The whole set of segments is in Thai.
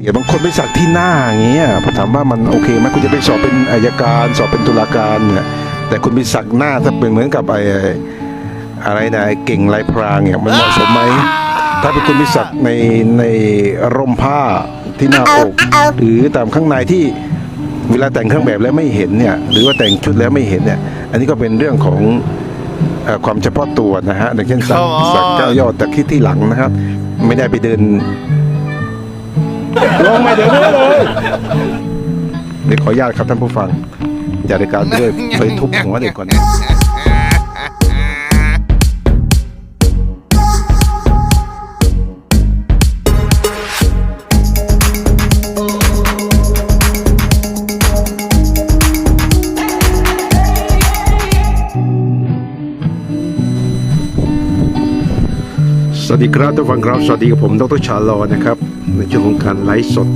เดี๋ยวบางคนไปสักที่หน้าอย่างเงี้ยผมถามว่ามันโอเคไหมคุณจะไปสอบเป็นอายการ สอบเป็นตุลาการเนี่ยแต่คุณไปสักหน้าถ้าเป็นเหมือนกับไอ้อะไรนะไอ้เก่งลายพรางเนี่ยมันเหมาะสมไหมถ้าเป็นคุณไปสักในในร่มผ้าที่หน้าอกหรือตามข้างในที่เวลาแต่งเครื่องแบบแล้วไม่เห็นเนี่ยหรือว่าแต่งชุดแล้วไม่เห็นเนี่ยอันนี้ก็เป็นเรื่องของเอ่อความเฉพาะตัวนะฮะอย่างเช่นสัก Come on สักเก้ายอดแต่คิดที่หลังนะครับ ไม่ได้ไปเดิน ลงมาเดี๋ยวนี้เลยเดี๋ยวขออนุญาตครับท่านผู้ฟังจัดรายการด้วยไปทุบหัวเด็กก่อน สวัสดีครับท่านผู้ฟังครับสวัสดีกับผมดรชาลอนะครับ ในช่วงของการไลฟ์สด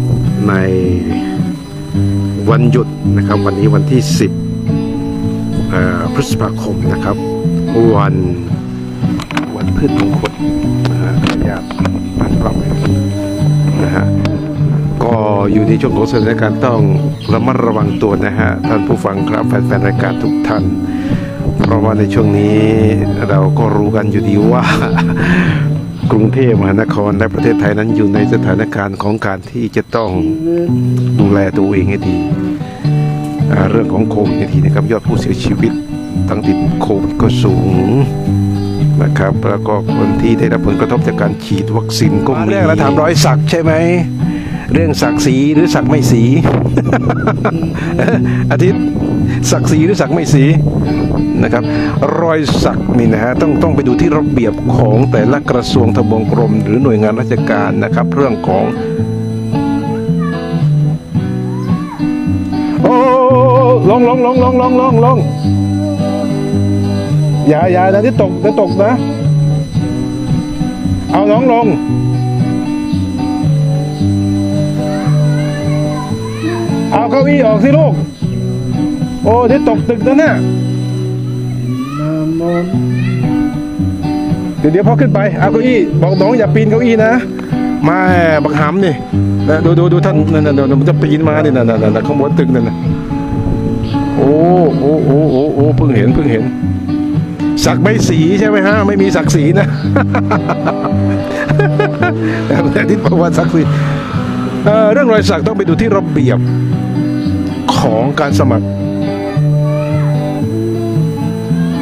ในวันหยุดนะครับ วันนี้วันที่ 10พฤษภาคมนะครับ วันวันพืชมงคลนะฮะขออนุญาตตั้งกล้องนะฮะก็อยู่ในช่วงของสถานการณ์ต้องระมัดระวังตัวนะฮะท่านผู้ฟังครับแฟนๆรายการทุกท่านเพราะว่าในช่วงนี้เราก็รู้กันอยู่ดีว่า กรุงเทพมหานครและประเทศไทยนั้นอยู่ในสถานการณ์ของการที่จะต้องดูแลตัวเองให้ดีเรื่องของโควิดในทีนะครับยอดผู้เสียชีวิตทั้งติดโควิดก็สูงนะครับแล้วก็คนที่ได้รับผลกระทบจากการฉีดวัคซีนก็มีเรื่องแล้วถามร้อยสักใช่ไหม เรื่องสักสีหรือสักไม่สีอาทิตย์สักสีหรือสักไม่สีนะครับ รอยสักนี่นะฮะต้องต้องไปดูที่ระเบียบของแต่ละกระทรวงทบวงกรม หรือหน่วยงานราชการนะครับ เรื่องของโอ้ลงลงลงลงลงลงลงอย่าอย่านะที่ตกจะตกนะ เอาลงลง เก้าอี้ออกสิลูก โอ้ที่ตกตึกนั่นน่ะเดี๋ยวเดี๋ยวพอขึ้นไปเอาเก้าอี้บอกน้องอย่าปีนเก้าอี้นะมาบักหำนี่นะดูดูดูท่านนั่นนั่นนั่นมันจะปีนมาเนี่ยนั่นนั่นนั่นข้างบนตึกนั่นนะโอ้โอ้โอ้โอ้โอ้เพิ่งเห็นเพิ่งเห็น สักใบสีใช่ไหมฮะไม่มีสักสีนะแต่ที่บอกว่าสักสีเอ่อเรื่องรอยสักต้องไปดูที่ระเบียบ ของการสมัคร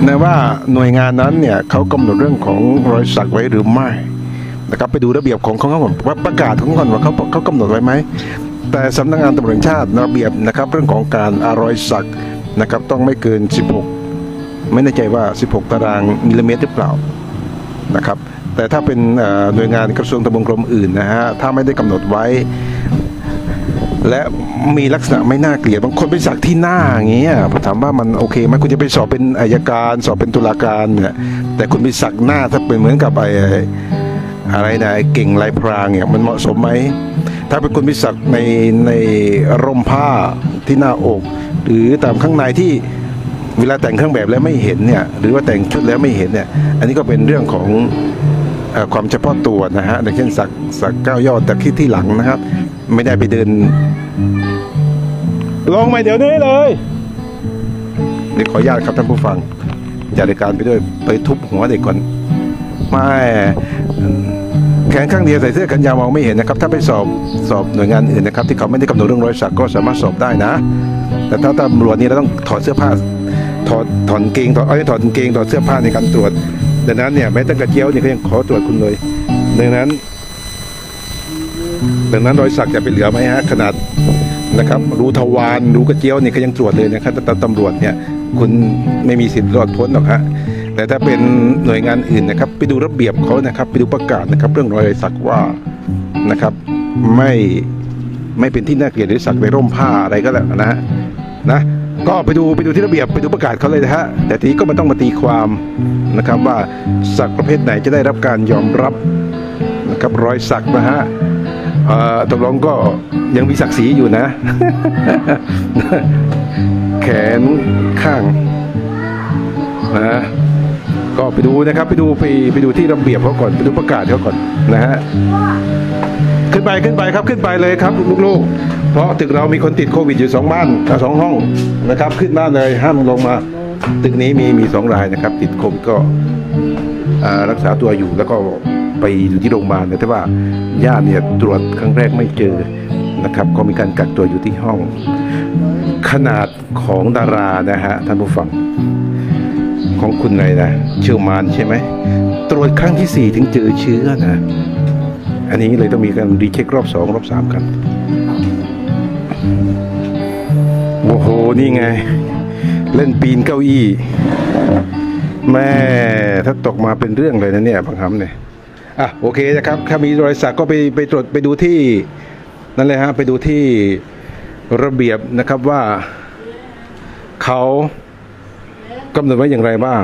นะว่าหน่วยงานนั้นเนี่ยเขากำหนดเรื่องของรอยสักไว้หรือไม่นะครับไปดูระเบียบของเขาก่อนว่าประกาศของเขาก่อนว่าเขาเขากำหนดไว้ไหมแต่สำนักงานตำรวจแห่งชาติระเบียบนะครับ เรื่องของการอารอยสักนะครับต้องไม่เกิน 16 ไม่แน่ใจว่า 16 ตารางมิลลิเมตรหรือเปล่านะครับแต่ถ้าเป็นหน่วยงานกระทรวงทบวงกรมอื่นนะฮะถ้าไม่ได้กำหนดไว้ และมีลักษณะไม่น่าเกลียดบางคนไปสักที่หน้าอย่างเงี้ยผมถามว่ามันโอเคไหมคุณจะไปสอบเป็นอายการสอบเป็นตุลาการเนี่ยแต่คุณไปสักหน้าถ้าเป็นเหมือนกับไอ้อะไรนะไอ้เก่งลายพรางเนี่ยมันเหมาะสมไหมถ้าเป็นคุณไปสักในในร่มผ้าที่หน้าอก หรือตามข้างในที่เวลาแต่งเครื่องแบบแล้วไม่เห็นเนี่ยหรือว่าแต่งชุดแล้วไม่เห็นเนี่ยอันนี้ก็เป็นเรื่องของ ความเฉพาะตัวนะฮะอย่างเช่นสักสักเก้ายอดแต่คิดที่หลังนะครับ ไม่ได้ไปเดิน ลงมาเดี๋ยวนี้เลยเดี๋ยวขออนุญาตครับท่านผู้ฟังจัดรายการไปด้วยไปทุบหัวเด็กก่อนไม่แขนข้างเดียวใส่เสื้อกันยาวมองไม่เห็นนะครับ ถ้าไปสอบสอบหน่วยงานอื่นนะครับ ที่เขาไม่ได้กำหนดเรื่องรอยสักก็สามารถสอบได้นะ แต่ถ้าตำรวจนี่เราต้องถอดเสื้อผ้าถอดถอนเกงถอดเอ้ยถอดเกงถอดเสื้อผ้าในการตรวจ ดังนั้นเนี่ยแม้แต่กระเจียวเนี่ยเขายังขอตรวจคุณเลย ดังนั้น ดังนั้นรอยสักจะไปเหลือไหมฮะขนาดนะครับรูทวารรูกระเจียวเนี่ยเขายังตรวจเลยนะครับแต่ตำรวจเนี่ยคุณไม่มีสิทธิ์รอดพ้นหรอกฮะแต่ถ้าเป็นหน่วยงานอื่นนะครับ ไปดูระเบียบเขานะครับ ไปดูประกาศนะครับ เรื่องรอยสักว่านะครับ ไม่ไม่เป็นที่น่าเกลียดหรือสักในร่มผ้าอะไรก็แล้วนะฮะนะ ก็ไปดูไปดูที่ระเบียบไปดูประกาศเขาเลยนะฮะแต่ทีนี้ก็ไมันต้องมาตีความนะครับว่าสักประเภทไหนจะได้รับการยอมรับนะครับรอยสักนะฮะเอ่อตกลงก็ยังมีศักดิ์ศรีอยู่นะ แขนข้างนะก็ไปดูนะครับไปดูไปไปดูที่ระเบียบเขาก่อนไปดูประกาศเขาก่อนนะฮะขึ้นไปขึ้นไปครับขึ้นไปเลยครับลูกๆ เพราะตึกเรามีคนติดโควิดอยู่สองบ้านอะสองห้องนะครับ ขึ้นบ้านเลยห้ามลงมา ตึกนี้มีมีสองรายนะครับ ติดโควิดก็รักษาตัวอยู่แล้วก็ไปอยู่ที่โรงพยาบาลแต่ว่าญาติเนี่ยตรวจครั้งแรกไม่เจอนะครับ ก็มีการกักตัวอยู่ที่ห้อง ขนาดของดารานะฮะท่านผู้ฟังของคุณไรนะเชลมานใช่ไหมตรวจครั้งที่สี่ถึงเจอเชื้อนะ อันนี้เลยต้องมีการรีเช็ครอบสองรอบสามกัน นี่ไง เล่นปีนเก้าอี้ แม่ถ้าตกมาเป็นเรื่องเลยนะเนี่ยบางคำเนี่ยอะโอเคนะครับ ถ้ามีรอยสักก็ไปไปตรวจไปดูที่นั่นเลยฮะไปดูที่ระเบียบนะครับว่าเขากำหนดไว้อย่างไรบ้าง